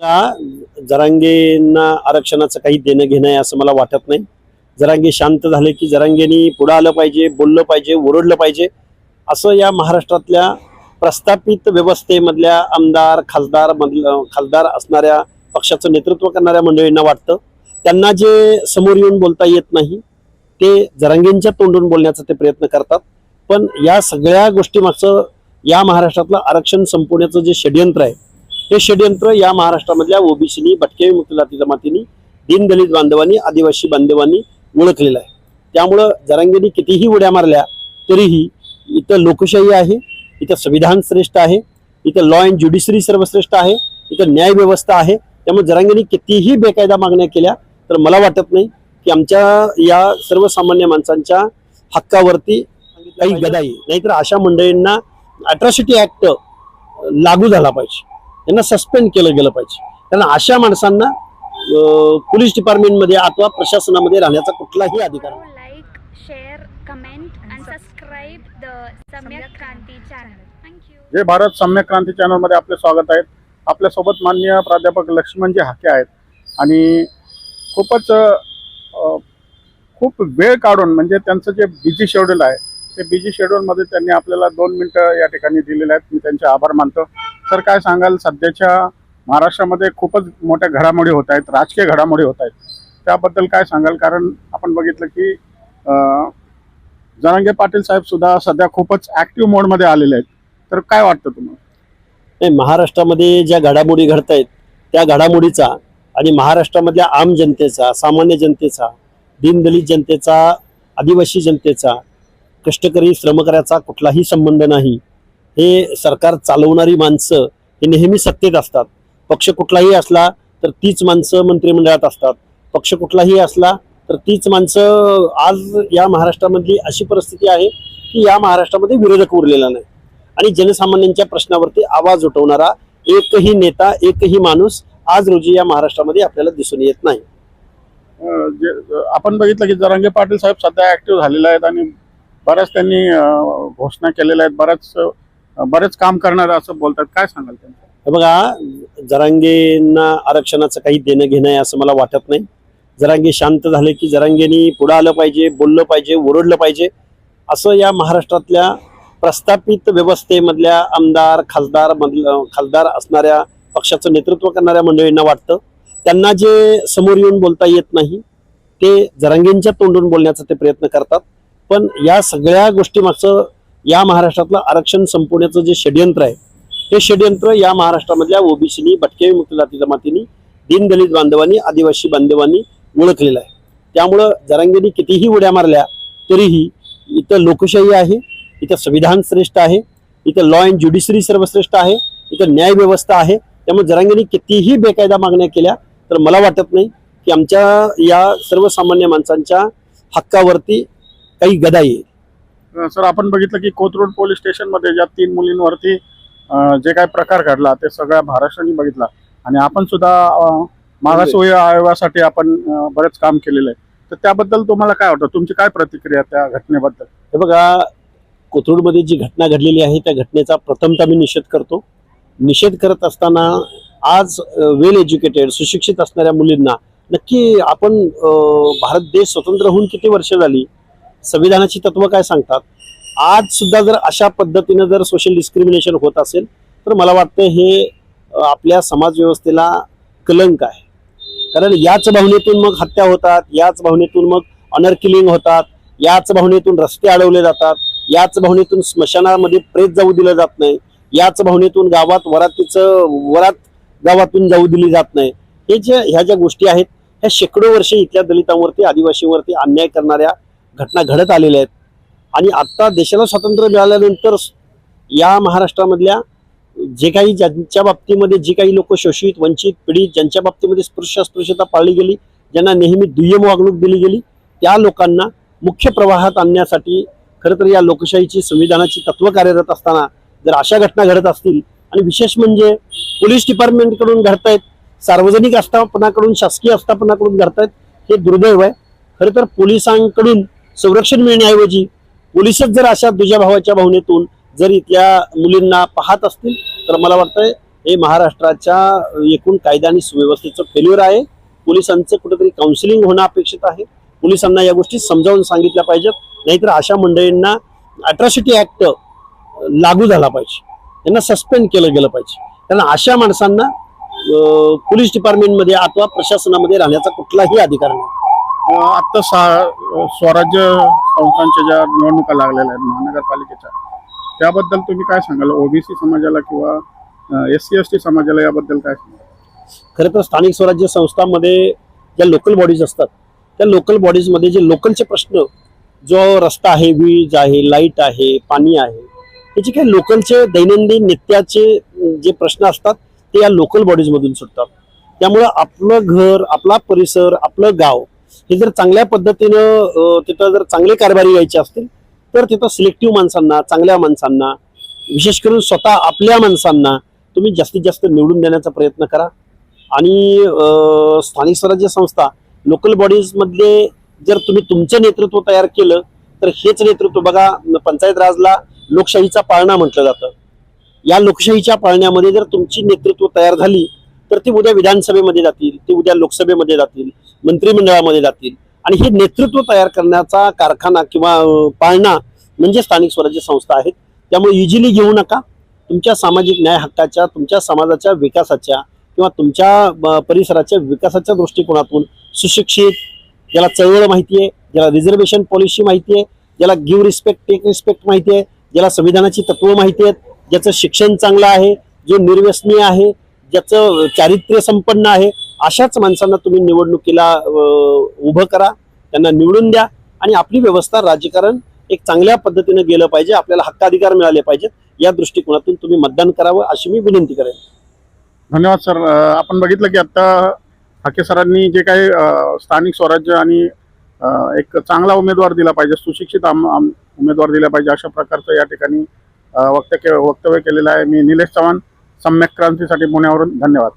का जरांगेंना आरक्षणाचं काही देणं घेणं आहे असं मला वाटत नाही. जरांगे शांत झाले की जरांगेनी पुढं आलं पाहिजे बोललं पाहिजे ओरडलं पाहिजे. असं या महाराष्ट्रातल्या प्रस्थापित व्यवस्थेमधल्या आमदार खासदार मधलं खासदार असणाऱ्या पक्षाचं नेतृत्व करणाऱ्या मंडळींना वाटतं. त्यांना जे समोर येऊन बोलता येत नाही ते जरांगेंच्या तोंडून बोलण्याचा ते प्रयत्न करतात. पण या सगळ्या गोष्टीमागचं या महाराष्ट्रातलं आरक्षण संपवण्याचं जे षडयंत्र आहे हे षडयंत्र या महाराष्ट्रामधल्या ओबीसीनी भटके मुक्त जाती जमातींनी दीनदलित बांधवांनी आदिवासी बांधवांनी ओळखलेलं आहे. त्यामुळं जरांगेंनी कितीही उड्या मारल्या तरीही इथं लोकशाही आहे इथं संविधान श्रेष्ठ आहे इथं लॉ अँड ज्युडिशरी सर्वश्रेष्ठ आहे इथं न्याय व्यवस्था आहे. त्यामुळे जरांगेंनी कितीही बेकायदा मागण्या केल्या तर मला वाटत नाही की आमच्या या सर्वसामान्य माणसांच्या हक्कावरती काही गदाई. नाहीतर अशा मंडळींना अट्रॉसिटी ऍक्ट लागू झाला पाहिजे. त्यांना सस्पेंड केलं गेलं पाहिजे कारण अशा माणसांना पोलीस डिपार्टमेंटमध्ये अथवा प्रशासनामध्ये राहण्याचा कुठलाही अधिकार नाही. the Samyak Kranti channel. Thank you. जय भारत सम्यक क्रांती चॅनलमध्ये आपले स्वागत आहे आपल्यासोबत माननीय प्राध्यापक लक्ष्मणजी हाके आहेत आणि खूपच खूप वेळ काढून म्हणजे त्यांचं जे बिझी शेड्यूल आहे ते बिझी शेड्यूलमध्ये त्यांनी आपल्याला दोन मिनटं या ठिकाणी दिलेले आहेत मी त्यांचे आभार मानतो तर काय सांगाल? सध्याच्या महाराष्ट्रामध्ये खूपच मोठ्या घडामोडी होत आहेत राजकीय घडामोडी होत आहेत. त्याबद्दल काय सांगाल? कारण आपण बघितलं की जनांगे जरांगे पाटील साहेब सुद्धा सध्या खूपच ऍक्टिव्ह मोडमध्ये आलेले आहेत. तर काय वाटतं तुम्हाला? नाही महाराष्ट्रामध्ये ज्या घडामोडी घडत आहेत त्या घडामोडीचा आणि महाराष्ट्रामधल्या आम जनतेचा सामान्य जनतेचा दीनदलित जनतेचा आदिवासी जनतेचा कष्टकरी श्रमकऱ्याचा कुठलाही संबंध नाही. हे सरकार चालवणारी माणसं हे नेहमी सत्तेत असतात. पक्ष कुठलाही असला तर तीच माणसं मंत्रिमंडळात असतात. पक्ष कुठलाही असला तर तीच माणसं आज या महाराष्ट्रामधली अशी परिस्थिती आहे की या महाराष्ट्रामध्ये विरोधक उरलेला नाही. आणि जनसामान्यांच्या प्रश्नावरती आवाज उठवणारा एकही नेता एकही माणूस आज रोजी या महाराष्ट्रामध्ये आपल्याला दिसून येत नाही. जे आपण बघितलं की जरांगे पाटील साहेब सध्या ऍक्टिव्ह झालेले आहेत आणि बऱ्याच त्यांनी घोषणा केलेल्या आहेत. बऱ्याच बरेच काम करणार असं बोलतात. काय सांगाल त्यांचं? बघा जरांगेंना आरक्षणाचं काही देणं घेणं आहे असं मला वाटत नाही. जरांगे शांत झाले की जरांगेनी पुढं आलं पाहिजे बोललं पाहिजे ओरडलं पाहिजे. असं या महाराष्ट्रातल्या प्रस्थापित व्यवस्थेमधल्या आमदार खासदार मधलं खासदार असणाऱ्या पक्षाचं नेतृत्व करणाऱ्या मंडळींना वाटतं. त्यांना जे समोर येऊन बोलता येत नाही ते जरांगेंच्या तोंडून बोलण्याचा ते प्रयत्न करतात. पण या सगळ्या गोष्टी मागचं या महाराष्ट्रातलं आरक्षण संपवण्याचं जे षडयंत्र आहे हे षडयंत्र या महाराष्ट्रामधल्या ओबीसीनी भटके मुक्त जाती जमातींनी दीनदलित बांधवांनी आदिवासी बांधवांनी ओळखलेलं आहे. त्यामुळं जरांगेंनी कितीही उड्या मारल्या तरीही इथं लोकशाही आहे इथं संविधान श्रेष्ठ आहे इथं लॉ अँड ज्युडिशरी सर्वश्रेष्ठ आहे इथं न्याय व्यवस्था आहे. त्यामुळे जरांगेंनी कितीही बेकायदा मागण्या केल्या तर मला वाटत नाही की आमच्या या सर्वसामान्य माणसांच्या हक्कावरती काही गदाई येईल सर आपण बघितलं की कोथरूड पोलीस स्टेशनमध्ये ज्या तीन मुलींवरती जे काय प्रकार घडला ते सगळ्या महाराष्ट्राने बघितला. आणि आपण सुद्धा अं, मागासवर्गीय आयोगासाठी आपण बरेच काम केलेलं आहे. तर त्याबद्दल तुम्हाला काय वाटतं? तुमची काय प्रतिक्रिया त्या घटनेबद्दल? हे बघा कोथरूडमध्ये जी घटना घडलेली आहे त्या घटनेचा प्रथमतः मी निषेध करतो. निषेध करत असताना आज वेल एज्युकेटेड सुशिक्षित असणाऱ्या मुलींना नक्की आपण भारत देश स्वतंत्र होऊन किती वर्ष झाली? संविधानाची तत्व काय सांगतात? आज सुद्धा जर अशा पद्धतीनं जर सोशल डिस्क्रिमिनेशन होत असेल तर मला वाटतं हे आपल्या समाजव्यवस्थेला कलंक आहे. कारण याच भावनेतून मग हत्या होतात याच भावनेतून मग ऑनर किलिंग होतात याच भावनेतून रस्ते अडवले जातात याच भावनेतून स्मशानामध्ये प्रेत जाऊ दिलं जात नाही याच भावनेतून गावात वरातीचं वरात गावातून जाऊ दिली जात नाही. हे जे ह्या ज्या गोष्टी आहेत ह्या शेकडो वर्ष इथल्या दलितांवरती आदिवासींवरती अन्याय करणाऱ्या घटना घडत आलेल्या आहेत. आणि आत्ता देशाला स्वातंत्र्य मिळाल्यानंतर या महाराष्ट्रामधल्या जे काही ज्यांच्या बाबतीमध्ये जे काही लोक शोषित वंचित पीडित ज्यांच्या बाबतीमध्ये स्पृश्य अस्पृश्यता पाळली गेली ज्यांना नेहमी दुय्यम वागणूक दिली गेली त्या लोकांना मुख्य प्रवाहात आणण्यासाठी खरं तर या लोकशाहीची संविधानाची तत्व कार्यरत असताना जर अशा घटना घडत असतील आणि विशेष म्हणजे पोलीस डिपार्टमेंटकडून घडतायत सार्वजनिक आस्थापनाकडून शासकीय आस्थापनाकडून घडतायत हे दुर्दैव आहे. खरं तर पोलिसांकडून संरक्षण मिळण्याऐवजी पोलिसच जर अशा दुजाभावाच्या भावनेतून जर इथल्या मुलींना पाहत असतील तर मला वाटतंय हे महाराष्ट्राच्या एकूण कायदा आणि सुव्यवस्थेचं फेल्युअर आहे. पोलिसांचं कुठेतरी काउन्सिलिंग होणं अपेक्षित आहे. पोलिसांना या गोष्टी समजावून सांगितल्या पाहिजेत. नाहीतर अशा मंडळींना अट्रॉसिटी ऍक्ट लागू झाला पाहिजे. त्यांना सस्पेंड केलं गेलं पाहिजे. कारण अशा माणसांना पोलीस डिपार्टमेंटमध्ये अथवा प्रशासनामध्ये राहण्याचा कुठलाही अधिकार नाही. आत्ता सा- स्वराज्य संस्थांच्या ज्या निवडणुका लागलेल्या आहेत महानगरपालिकेच्या त्याबद्दल तुम्ही काय सांगाल? ओबीसी समाजाला किंवा एस सी एस टी समाजाला याबद्दल काय सांगाल? खरं तर स्थानिक स्वराज्य संस्थांमध्ये ज्या लोकल बॉडीज असतात त्या लोकल बॉडीजमध्ये जे लोकलचे प्रश्न जो रस्ता आहे वीज आहे लाइट आहे पाणी आहे हे काही लोकलचे दैनंदिन नित्याचे जे प्रश्न असतात ते या लोकल बॉडीजमधून सुटतात. त्यामुळं आपलं घर आपला परिसर आपलं गाव हे जर चांगल्या पद्धतीनं तिथं जर चांगले कारभारी यायचे असतील तर तिथं सिलेक्टिव्ह माणसांना चांगल्या माणसांना विशेष करून स्वतः आपल्या माणसांना तुम्ही जास्तीत जास्त निवडून देण्याचा प्रयत्न करा. आणि स्थानिक स्वराज्य संस्था लोकल बॉडीज मधले जर तुम्ही तुमचं नेतृत्व तयार केलं तर हेच नेतृत्व बघा पंचायत राजला लोकशाहीचा पाळणा म्हटलं जातं. या लोकशाहीच्या पाळण्यामध्ये जर तुमची नेतृत्व तयार झाली तर ती उद्या विधानसभेमध्ये जातील ती उद्या लोकसभेमध्ये जातील मंत्रिमंडळामध्ये जातील. आणि हे नेतृत्व तयार करण्याचा कारखाना किंवा पाळणा म्हणजे स्थानिक स्वराज्य संस्था आहेत. त्यामुळे इझिली घेऊ नका. तुमच्या सामाजिक न्याय हक्काच्या तुमच्या समाजाच्या विकासाच्या किंवा तुमच्या परिसराच्या विकासाच्या दृष्टिकोनातून सुशिक्षित ज्याला चळवळ माहिती आहे ज्याला रिझर्वेशन पॉलिसी माहिती आहे ज्याला गिव्ह रिस्पेक्ट टेक रिस्पेक्ट माहिती आहे ज्याला संविधानाची तत्व माहिती आहेत ज्याचं शिक्षण चांगलं आहे जो निर्व्यसनीय आहे ज्याचं चारित्र्य संपन्न आहे अशाच माणसांना तुम्ही निवडणुकीला उभं करा त्यांना निवडून द्या आणि आपली व्यवस्था राजकारण एक चांगल्या पद्धतीनं गेलं पाहिजे आपल्याला हक्काधिकार मिळाले पाहिजेत या दृष्टिकोनातून तुम्ही मतदान करावं अशी मी विनंती करेन. धन्यवाद सर. आपण बघितलं की आता हाके सरांनी जे काही स्थानिक स्वराज्य आणि एक चांगला उमेदवार दिला पाहिजे सुशिक्षित आम- आम- उमेदवार दिला पाहिजे अशा प्रकारचं या ठिकाणी वक्तव्य वक्तव्य केलेलं आहे. मी निलेश चव्हाण सम्यक क्रांतीसाठी पुण्यावरून धन्यवाद.